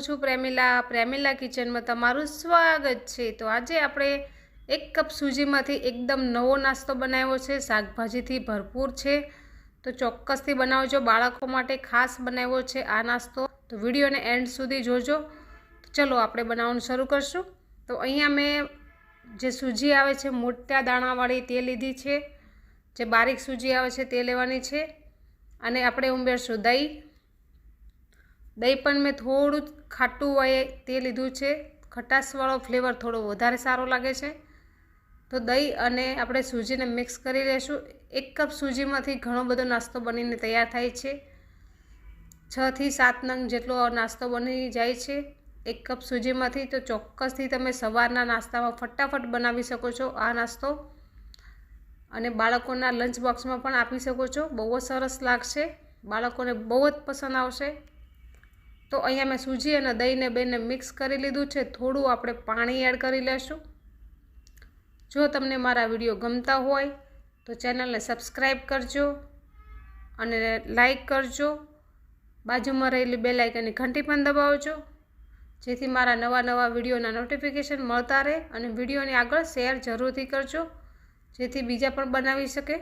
છું પ્રેમિલા. પ્રેમિલા કિચનમાં તમારું સ્વાગત છે. તો આજે આપણે એક કપ સૂજીમાંથી એકદમ નવો નાસ્તો બનાવ્યો છે. શાકભાજીથી ભરપૂર છે. તો ચોક્કસથી બનાવજો. બાળકો માટે ખાસ બનાવ્યો છે આ નાસ્તો. તો વિડીયોને એન્ડ સુધી જોજો. તો ચલો આપણે બનાવવાનું શરૂ કરશું. તો અહીંયા મેં જે સૂજી આવે છે, મોટા દાણાવાળી તે લીધી છે. જે બારીક સૂજી આવે છે તે લેવાની છે. અને આપણે ઉમેરશું દહીં. દહીં પણ મેં થોડું ખાટું હોય તે લીધું છે. ખટાશવાળો ફ્લેવર થોડો વધારે સારો લાગે છે. તો દહીં અને આપણે સૂજીને મિક્સ કરી લઈશું એક કપ સૂજીમાંથી ઘણો બધો નાસ્તો બનીને તૈયાર થાય છે. છથી સાત નંગ જેટલો નાસ્તો બની જાય છે. એક કપ સૂજીમાંથી તો ચોક્કસથી તમે સવારના નાસ્તામાં ફટાફટ બનાવી શકો છો આ નાસ્તો. અને બાળકોના લંચ બોક્સમાં પણ આપી શકો છો. બહુ જ સરસ લાગશે. બાળકોને બહુ જ પસંદ આવશે. તો અહીંયા મેં સૂજી અને દહીંને બેને મિક્સ કરી લીધું છે. થોડું આપણે પાણી એડ કરી લેશું. જો તમને મારા વીડિયો ગમતા હોય તો ચેનલને સબસ્ક્રાઈબ કરજો અને લાઈક કરજો. બાજુમાં રહેલી બે લાઇકનની ઘંટી પણ દબાવજો. જેથી મારા નવા નવા વિડીયોના નોટિફિકેશન મળતા રહે અને વિડીયોને આગળ શેર જરૂરથી કરજો. જેથી બીજા પણ બનાવી શકે.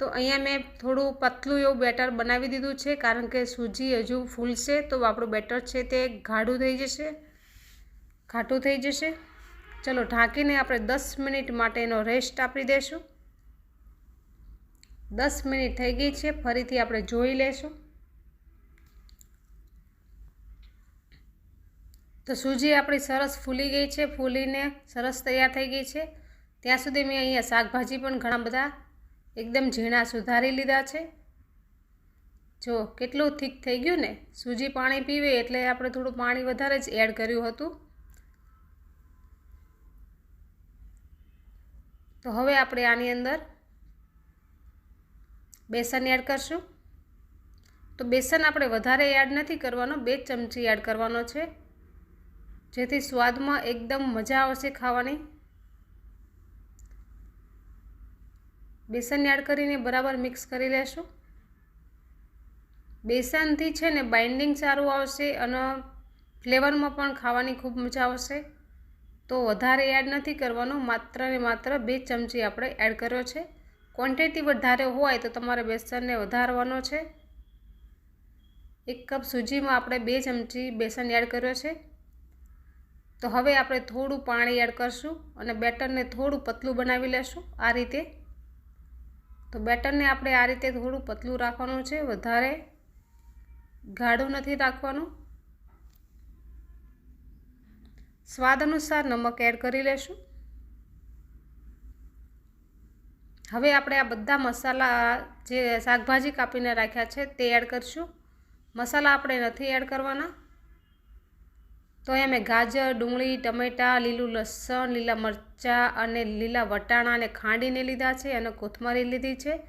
તો અહીંયા મેં થોડું પતલું એવું બેટર બનાવી દીધું છે, કારણ કે સૂજી હજુ ફૂલશે, તો આપણું બેટર છે તે ગાઢું થઈ જશે. ઘાટું થઈ જશે. ચલો, ઢાંકીને આપણે દસ મિનિટ માટે એનો રેસ્ટ આપી દઈશું દસ મિનિટ થઈ ગઈ છે, ફરીથી આપણે જોઈ લેશું. તો સૂજી આપણી સરસ ફૂલી ગઈ છે, ફૂલીને સરસ તૈયાર થઈ ગઈ છે. ત્યાં સુધી મેં અહીંયા શાકભાજી પણ ઘણા બધા એકદમ ઝીણા સુધારી લીધા છે. જો કેટલું થીક થઈ ગયું ને, સૂજી પાણી પીવે એટલે આપણે થોડું પાણી વધારે જ એડ કર્યું હતું. તો હવે આપણે આની અંદર બેસન એડ કરશું. તો બેસન આપણે વધારે એડ નથી કરવાનો, બે ચમચી એડ કરવાનો છે. જેથી સ્વાદમાં એકદમ મજા આવશે ખાવાની. બેસન એડ કરીને બરાબર મિક્સ કરી લેશું. બેસનથી છે ને બાઇન્ડિંગ સારું આવશે અને ફ્લેવરમાં પણ ખાવાની ખૂબ મજા આવશે. તો વધારે એડ નથી કરવાનું, માત્ર ને માત્ર બે ચમચી આપણે એડ કર્યો છે. ક્વોન્ટિટી વધારે હોય તો તમારે બેસનને વધારવાનો છે. એક કપ સૂજીમાં આપણે બે ચમચી બેસન એડ કર્યો છે. તો હવે આપણે થોડું પાણી એડ કરશું અને બેટરને થોડું પતલું બનાવી લેશું આ રીતે. તો બેટરને આપણે આ રીતે થોડું પતલું રાખવાનું છે, વધારે ગાઢું નથી રાખવાનું. સ્વાદ અનુસાર નમક એડ કરી લેશું. હવે આપણે આ બધા મસાલા જે શાકભાજી કાપીને રાખ્યા છે તે એડ કરશું. મસાલા આપણે નથી એડ કરવાના. તો અહીંયા મેં ગાજર, ડુંગળી, ટમેટાં, લીલું લસણ, લીલા મરચાં અને લીલા વટાણાને ખાંડીને લીધા છે અને કોથમરી લીધી છે.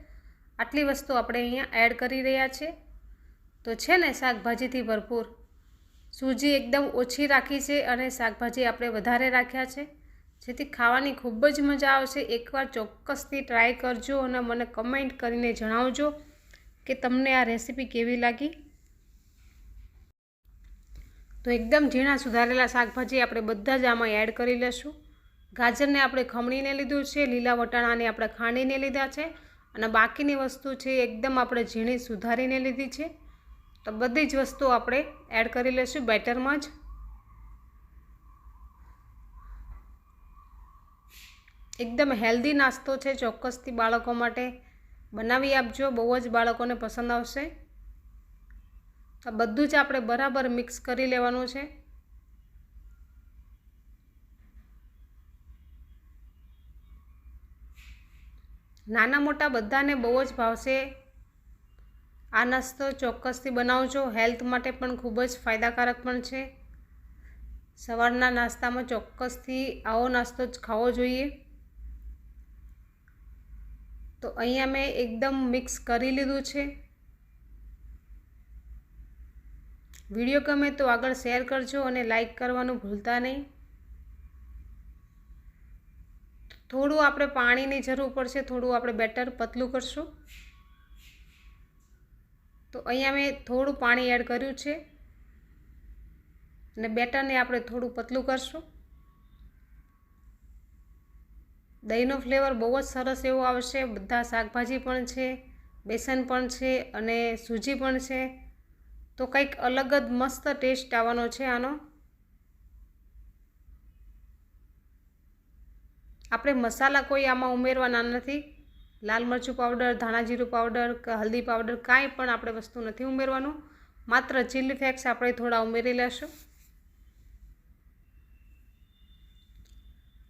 આટલી વસ્તુ આપણે અહીંયા એડ કરી રહ્યા છે. તો છે ને, શાકભાજીથી ભરપૂર. સૂજી એકદમ ઓછી રાખી છે અને શાકભાજી આપણે વધારે રાખ્યા છે. જેથી ખાવાની ખૂબ જ મજા આવશે. એકવાર ચોક્કસથી ટ્રાય કરજો અને મને કમેન્ટ કરીને જણાવજો કે તમને આ રેસીપી કેવી લાગી. તો એકદમ ઝીણા સુધારેલા શાકભાજી આપણે બધા જ આમાં એડ કરી લઈશું ગાજરને આપણે ખમણીને લીધું છે, લીલા વટાણાને આપણે ખાંડીને લીધા છે અને બાકીની વસ્તુ છે એકદમ આપણે ઝીણી સુધારીને લીધી છે. તો બધી જ વસ્તુ આપણે એડ કરી લઈશું બેટરમાં જ. એકદમ હેલ્ધી નાસ્તો છે ચોક્કસથી બાળકો માટે. બનાવી આપજો, બહુ જ બાળકોને પસંદ આવશે. આ બધું જ આપણે બરાબર મિક્સ કરી લેવાનું છે. નાના મોટા બધાને બહુ જ ભાવશે. આ નાસ્તો ચોક્કસથી બનાવજો. હેલ્થ માટે પણ ખૂબ જ ફાયદાકારક પણ છે. સવારના નાસ્તામાં ચોક્કસથી આવો નાસ્તો જ ખાવો જોઈએ. તો અહીંયા મેં એકદમ મિક્સ કરી લીધું છે. વીડિયો ગમે તો આગળ શેર કરજો અને લાઈક કરવાનું ભૂલતા નહીં. થોડું આપણે પાણીની જરૂર પડશે, થોડું આપણે બેટર પતલું કરશું. તો અહીંયા મેં થોડું પાણી એડ કર્યું છે અને બેટરને આપણે થોડું પતલું કરશું. દહીંનો ફ્લેવર બહુ જ સરસ એવો આવશે. બધા શાકભાજી પણ છે, બેસન પણ છે અને સૂજી પણ છે. તો કંઈક અલગ જ મસ્ત ટેસ્ટ આવવાનો છે આનો. આપણે મસાલા કોઈ આમાં ઉમેરવાના નથી. લાલ મરચું પાવડર ધાણા જીરું પાવડર કે હલ્દી પાવડર કાંઈ પણ આપણે વસ્તુ નથી ઉમેરવાનું. માત્ર ચીલી ફ્લેક્સ આપણે થોડા ઉમેરી લેશું.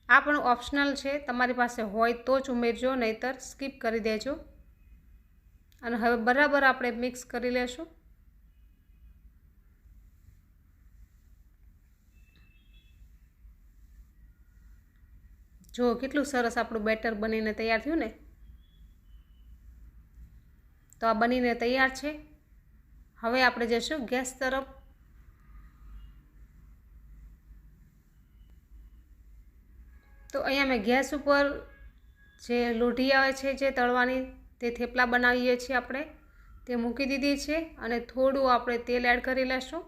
આ પણ ઓપ્શનલ છે. તમારી પાસે હોય તો જ ઉમેરજો, નહીતર સ્કીપ કરી દેજો. અને હવે બરાબર આપણે મિક્સ કરી લેશું. જો કેટલું સરસ આપણું બેટર બનીને તૈયાર થયું ને, તો આ બનીને તૈયાર છે. હવે આપણે જઈશું ગેસ તરફ. તો અહીંયા મેં ગેસ ઉપર જે લોઢી આવે છે, જે તળવાની તે થેપલા બનાવીએ છીએ આપણે. તે મૂકી દીધી છે અને થોડું આપણે તેલ એડ કરી લેશું.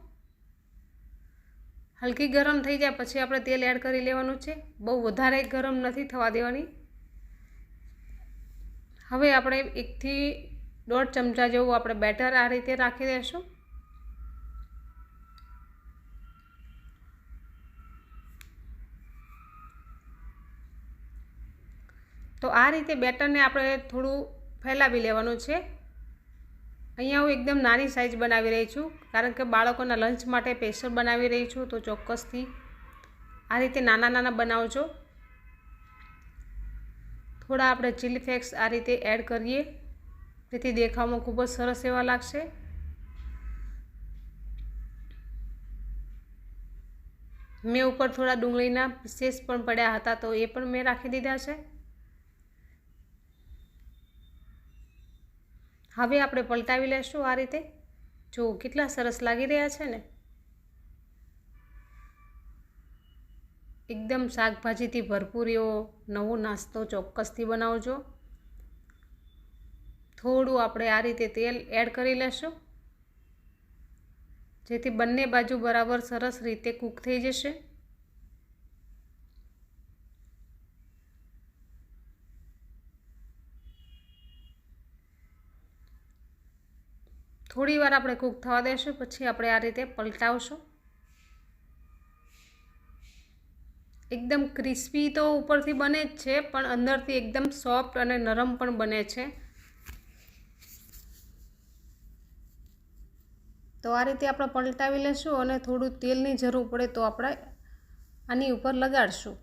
હલકી ગરમ થઈ જાય પછી આપણે તેલ એડ કરી લેવાનું છે. બહુ વધારે ગરમ નથી થવા દેવાની. હવે આપણે એકથી દોઢ ચમચા જેવું આપણે બેટર આ રીતે રાખી દઈશું તો આ રીતે બેટરને આપણે થોડું ફેલાવી લેવાનું છે. અહીંયા હું એકદમ નાની સાઇઝ બનાવી રહી છું, કારણ કે બાળકોના લંચ માટે સ્પેશિયલ બનાવી રહી છું, તો ચોક્કસથી આ રીતે નાના નાના બનાવજો. થોડા આપણે ચીલી ફ્લેક્સ આ રીતે એડ કરીએ, જેથી દેખાવમાં ખૂબ જ સરસ એવા લાગશે. મેં ઉપર થોડા ડુંગળીના પીસેસ પણ પડ્યા હતા, તો એ પણ મેં રાખી દીધા છે. હવે આપણે પલટાવી લેશું આ રીતે. જો કેટલા સરસ લાગી રહ્યા છે ને. એકદમ શાકભાજીથી ભરપૂર એવો નવો નાસ્તો ચોક્કસથી બનાવજો. થોડું આપણે આ રીતે તેલ એડ કરી લેશું. જેથી બંને બાજુ બરાબર સરસ રીતે કૂક થઈ જશે. થોડી વાર આપણે કૂક થવા દઈશું પછી આપણે આ રીતે પલટાવશું. એકદમ ક્રિસ્પી તો ઉપરથી બને જ છે, પણ અંદરથી એકદમ સોફ્ટ અને નરમ પણ બને છે. તો આ રીતે આપણે પલટાવી લેશું અને થોડું તેલની જરૂર પડે તો આપણે આની ઉપર લગાડશું.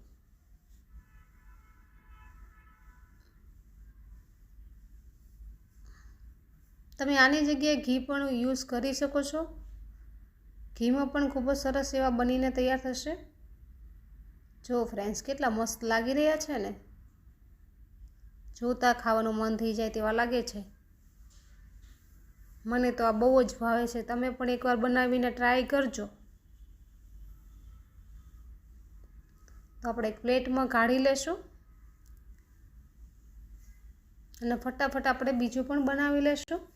તમે આની જગ્યાએ ઘી પણ યુઝ કરી શકો છો. ઘીમાં પણ ખૂબ જ સરસ એવા બનીને તૈયાર થશે. જો ફ્રેન્ડ્સ કેટલા મસ્ત લાગી રહ્યા છે ને. જોતા ખાવાનું મન થઈ જાય તેવા લાગે છે. મને તો આ બહુ જ ભાવે છે. તમે પણ એકવાર બનાવીને ટ્રાય કરજો. તો આપણે એક પ્લેટમાં કાઢી લેશું. અને ફટાફટ આપણે બીજું પણ બનાવી લેશું.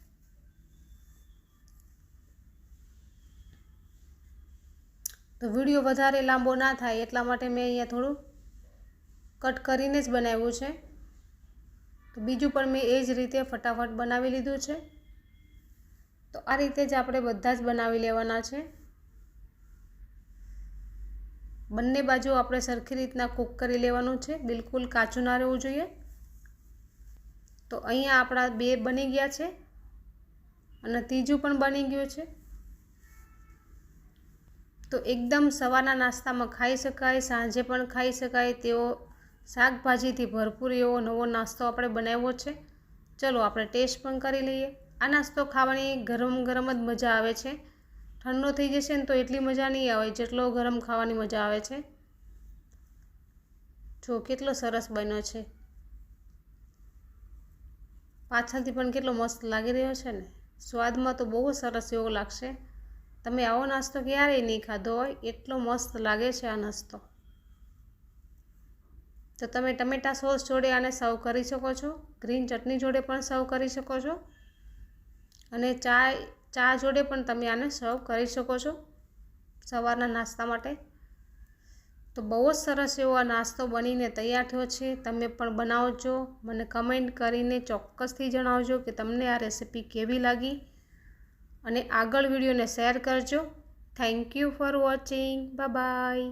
તો વીડિયો વધારે લાંબો ના થાય એટલા માટે મેં અહીંયા થોડું કટ કરીને જ બનાવ્યું છે. તો બીજું પણ મેં એ જ રીતે ફટાફટ બનાવી લીધું છે. તો આ રીતે જ આપણે બધા જ બનાવી લેવાના છે. બંને બાજુ આપણે સરખી રીતના કૂક કરી લેવાનું છે. બિલકુલ કાચું ના રહેવું જોઈએ. તો અહીંયા આપણા બે બની ગયા છે અને ત્રીજું પણ બની ગયું છે. તો એકદમ સવારના નાસ્તામાં ખાઈ શકાય, સાંજે પણ ખાઈ શકાય તેવો શાકભાજીથી ભરપૂર એવો નવો નાસ્તો આપણે બનાવ્યો છે. ચલો આપણે ટેસ્ટ પણ કરી લઈએ. આ નાસ્તો ખાવાની ગરમ ગરમ જ મજા આવે છે. ઠંડો થઈ જશે ને તો એટલી મજા નહીં આવે જેટલો ગરમ ખાવાની મજા આવે છે. જો કેટલો સરસ બન્યો છે. પાછળથી પણ કેટલો મસ્ત લાગી રહ્યો છે ને. સ્વાદમાં તો બહુ સરસ એવો લાગશે. તમે આવો નાસ્તો ક્યારેય નહીં ખાધો હોય, એટલો મસ્ત લાગે છે આ નાસ્તો. તો તમે ટમેટા સોસ જોડે આને સર્વ કરી શકો છો, ગ્રીન ચટણી જોડે પણ સર્વ કરી શકો છો, અને ચા ચા જોડે પણ તમે આને સર્વ કરી શકો છો સવારના નાસ્તા માટે. તો બહુ જ સરસ એવો આ નાસ્તો બનીને તૈયાર થયો છે. તમે પણ બનાવજો, મને કમેન્ટ કરીને ચોક્કસથી જણાવજો કે તમને આ રેસીપી કેવી લાગી. અને આગળ વિડીયોને શેર કરજો. Thank you for watching bye